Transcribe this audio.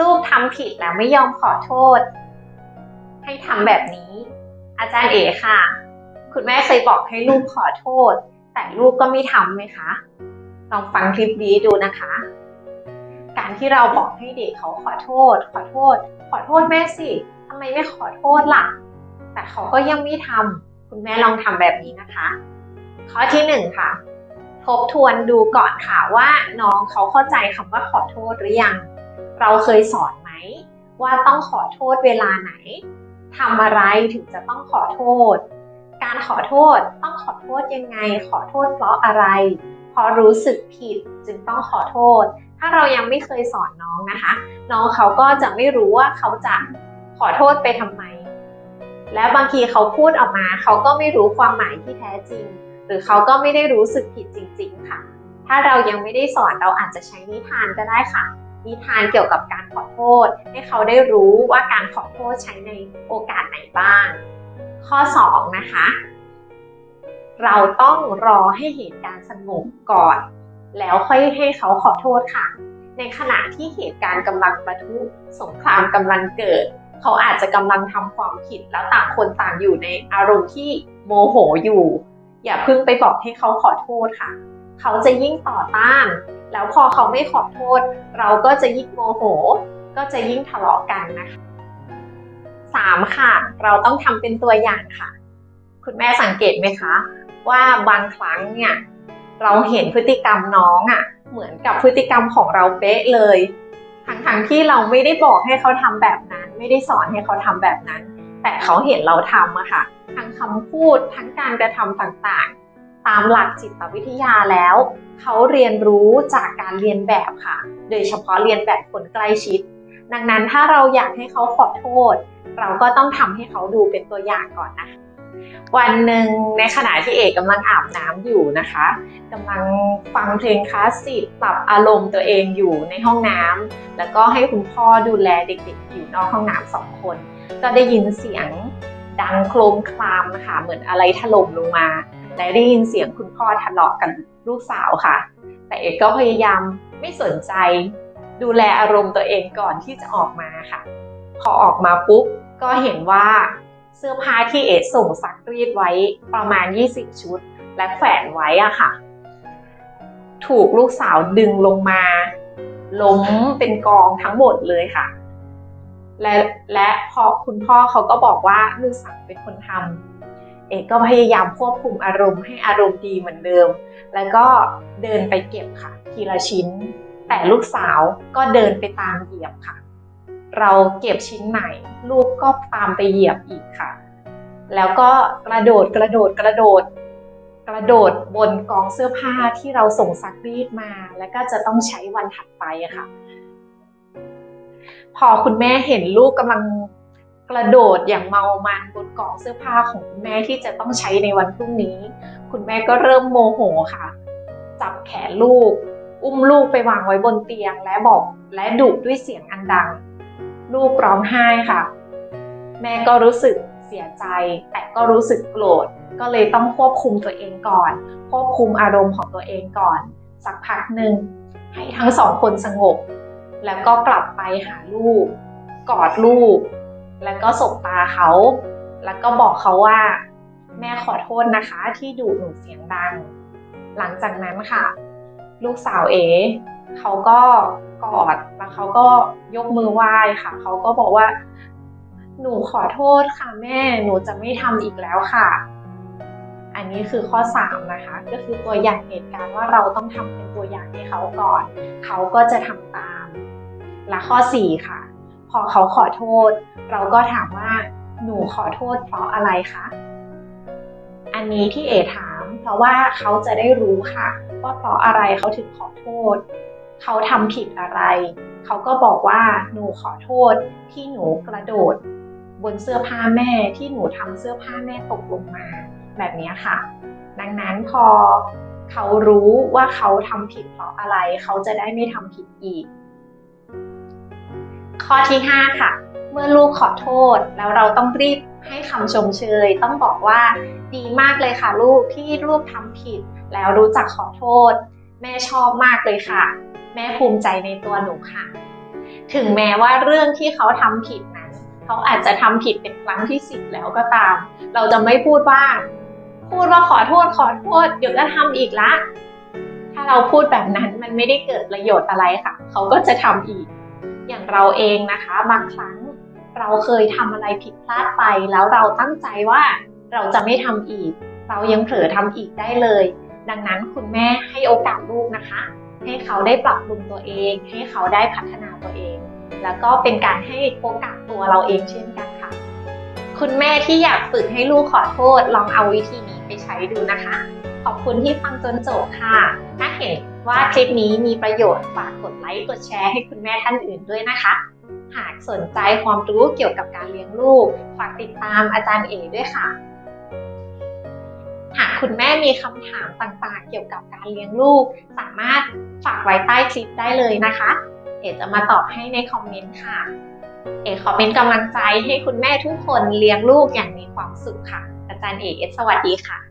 ลูกทำผิดแล้วไม่ยอมขอโทษ ให้ทำแบบนี้ อาจารย์เอ๋ค่ะ คุณแม่เคยบอกให้ลูกขอโทษ แต่ลูกก็ไม่ทำไหมคะ ลองฟังคลิปนี้ดูนะคะ การที่เราบอกให้เด็กเขาขอโทษ ขอโทษ ขอโทษแม่สิทำไมไม่ขอโทษล่ะ แต่เขาก็ยังไม่ทำคุณแม่ลองทำแบบนี้นะคะ ข้อที่หนึ่งค่ะทบทวนดูก่อนค่ะว่าน้องเขาเข้าใจคำว่าขอโทษหรือยัง เราเคยสอนไหมว่าต้องขอโทษเวลาไหนทำอะไรถึงจะต้องขอโทษ การขอโทษต้องขอโทษยังไง ขอโทษเพราะอะไรพราะรู้สึกผิดจึงต้องขอโทษ ถ้าเรายังไม่เคยสอนน้องนะคะ น้องเขาก็จะไม่รู้ว่าเขาจะขอโทษไปทำไม และบางทีเขาพูดออกมา เขาก็ไม่รู้ความหมายที่แท้จริง หรือเขาก็ไม่ได้รู้สึกผิดจริง ๆ ค่ะ ถ้าเรายังไม่ได้สอนเราอาจจะใช้นิทานก็ได้ค่ะ นิทานเกี่ยวกับการขอโทษ ให้เขาได้รู้ว่าการขอโทษใช้ในโอกาสไหนบ้าง ข้อ 2 นะคะ เราต้องรอให้เหตุการณ์สงบก่อน แล้วค่อยให้เขาขอโทษค่ะ ในขณะที่เหตุการณ์กำลังประทุสงครามกำลังเกิด เขาอาจจะกำลังทำความผิดแล้วต่างคนต่างอยู่ในอารมณ์ที่โมโหอยู่ อย่าเพิ่งไปบอกให้เขาขอโทษค่ะ เขาจะยิ่งต่อต้าน แล้วพอเขาไม่ขอโทษ เราก็จะยิ่งโมโห ก็จะยิ่งทะเลาะกันนะคะสามค่ะ เราต้องทำเป็นตัวอย่างค่ะ คุณแม่สังเกตไหมคะ ว่าบางครั้งเนี่ยเราเห็นพฤติกรรมน้องอะ่ะ เหมือนกับพฤติกรรมของเราเป๊ะเลย ทั้งๆที่เราไม่ได้บอกให้เขาทำแบบนั้น ไม่ได้สอนให้เขาทำแบบนั้น แต่เขาเห็นเราทำอะค่ะ ทั้งคำพูดทั้งการกระทำต่างๆ ตามหลักจิตวิทยาแล้ว เขาเรียนรู้จากการเรียนแบบค่ะ โดยเฉพาะเรียนแบบคนใกล้ชิด ดังนั้นถ้าเราอยากให้เขาขอโทษ เราก็ต้องทำให้เขาดูเป็นตัวอย่างก่อนนะวันหนึ่งในขณะที่เอกกำลังอาบน้ำอยู่นะคะกำลังฟังเพลงคลาสสิกปรับอารมณ์ตัวเองอยู่ในห้องน้ำแล้วก็ให้คุณพ่อดูแลเด็กๆ อยู่นอกห้องน้ำสองคน ก็ได้ยินเสียงดังโครมคลามนะคะเหมือนอะไรถล่มลงมา และได้ยินเสียงคุณพ่อทะเลาะกันลูกสาวค่ะ แต่เอกก็พยายามไม่สนใจ ดูแลอารมณ์ตัวเองก่อนที่จะออกมาค่ะ พอออกมาปุ๊บก็เห็นว่าเสื้อผ้าที่เอส่งซักรีดไว้ประมาณ 20 ชุด และแขวนไว้อะค่ะ ถูกลูกสาวดึงลงมาล้มเป็นกองทั้งหมดเลยค่ะ และและพอคุณพ่อเขาก็บอกว่าลูกสาวเป็นคนทำ เอกก็พยายามควบคุมอารมณ์ให้อารมณ์ดีเหมือนเดิม แล้วก็เดินไปเก็บค่ะ ทีละชิ้น แต่ลูกสาวก็เดินไปตามเหยียบค่ะ เราเก็บชิ้นไหน ลูกก็ตามไปเหยียบอีกค่ะ แล้วก็กระโดดกระโดดกระโดด กระโดดบนกองเสื้อผ้าที่เราส่งซักรีดมา แล้วก็จะต้องใช้วันถัดไปค่ะ พอคุณแม่เห็นลูกกำลัง กระโดดอย่างเมามันบนกองเสื้อผ้าของคุณแม่ที่จะต้องใช้ในวันพรุ่งนี้ คุณแม่ก็เริ่มโมโหค่ะ จับแขนลูก อุ้มลูกไปวางไว้บนเตียงและบอกและดุด้วยเสียงอันดัง ลูกร้องไห้ค่ะ แม่ก็รู้สึกเสียใจ แต่ก็รู้สึกโกรธ ก็เลยต้องควบคุมตัวเองก่อน ควบคุมอารมณ์ของตัวเองก่อน สักพักหนึ่งให้ทั้งสองคนสงบ แล้วก็กลับไปหาลูก กอดลูก แล้วก็สบตาเขา แล้วก็บอกเขาว่า แม่ขอโทษนะคะที่ดุหนูเสียงดัง หลังจากนั้นค่ะ ลูกสาวเอเขาก็กอดแล้วเขาก็ยกมือไหว้ค่ะ เขาก็บอกว่า หนูขอโทษค่ะแม่ หนูจะไม่ทำอีกแล้วค่ะ อันนี้คือข้อ 3 นะคะ ก็คือตัวอย่างเหตุการณ์ว่าเราต้องทำเป็นตัวอย่างให้เขาก่อน เขาก็จะทำตาม และข้อ 4 ค่ะ อเขาขอโทษ เราก็ถามว่าหนูขอโทษเพราะอะไรคะอันนี้ที่เอถาม เพราะว่าเขาจะได้รู้ค่ะ ว่าเพราะอะไรเขาถึงขอโทษ เขาทำผิดอะไร เขาก็บอกว่าหนูขอโทษที่หนูกระโดด บนเสื้อผ้าแม่ที่หนูทำเสื้อผ้าแม่ตกลงมา แบบนี้ค่ะ ดังนั้นพอเขารู้ว่าเขาทำผิดเพราะอะไร เขาจะได้ไม่ทำผิดอีก ข้อที่ 5 ค่ะ เมื่อลูกขอโทษแล้วเราต้องรีบให้คำชมเชย ต้องบอกว่าดีมากเลยค่ะลูกที่ลูกทำผิด แล้วรู้จักขอโทษ แม่ชอบมากเลยค่ะ แม่ภูมิใจในตัวหนูค่ะ ถึงแม้ว่าเรื่องที่เขาทำผิดนั้น เขาอาจจะทำผิดเป็นครั้งที่สิบแล้วก็ตาม เราจะไม่พูดว่า พูดว่าขอโทษขอโทษเดี๋ยวจะทำอีกละ ถ้าเราพูดแบบนั้นมันไม่ได้เกิดประโยชน์อะไรค่ะ เขาก็จะทำอีก อย่างเราเองนะคะบางครั้งเราเคยทำอะไรผิดพลาดไป แล้วเราตั้งใจว่าเราจะไม่ทำอีก เรายังเผลอทำอีกได้เลย ดังนั้นคุณแม่ให้โอกาสลูกนะคะ ให้เขาได้ปรับปรุงตัวเอง ให้เขาได้พัฒนาตัวเอง แล้วก็เป็นการให้โอกาสตัวเราเองเช่นกันค่ะ คุณแม่ที่อยากฝึกให้ลูกขอโทษ ลองเอาวิธีนี้ไปใช้ดูนะคะ ขอบคุณที่ฟังจนจบค่ะ ถ้าเห็น ว่าคลิปนี้มีประโยชน์ฝากกดไลค์กดแชร์ให้คุณแม่ท่านอื่นด้วยนะคะ หากสนใจความรู้เกี่ยวกับการเลี้ยงลูก ฝากติดตามอาจารย์เอด้วยค่ะ หากคุณแม่มีคำถามต่างๆ เกี่ยวกับการเลี้ยงลูก สามารถฝากไว้ใต้คลิปได้เลยนะคะ เอ๋จะมาตอบให้ในคอมเมนต์ค่ะ เอ๋ขอเป็นกำลังใจให้คุณแม่ทุกคนเลี้ยงลูกอย่างมีความสุขค่ะ อาจารย์เอ๋สวัสดีค่ะ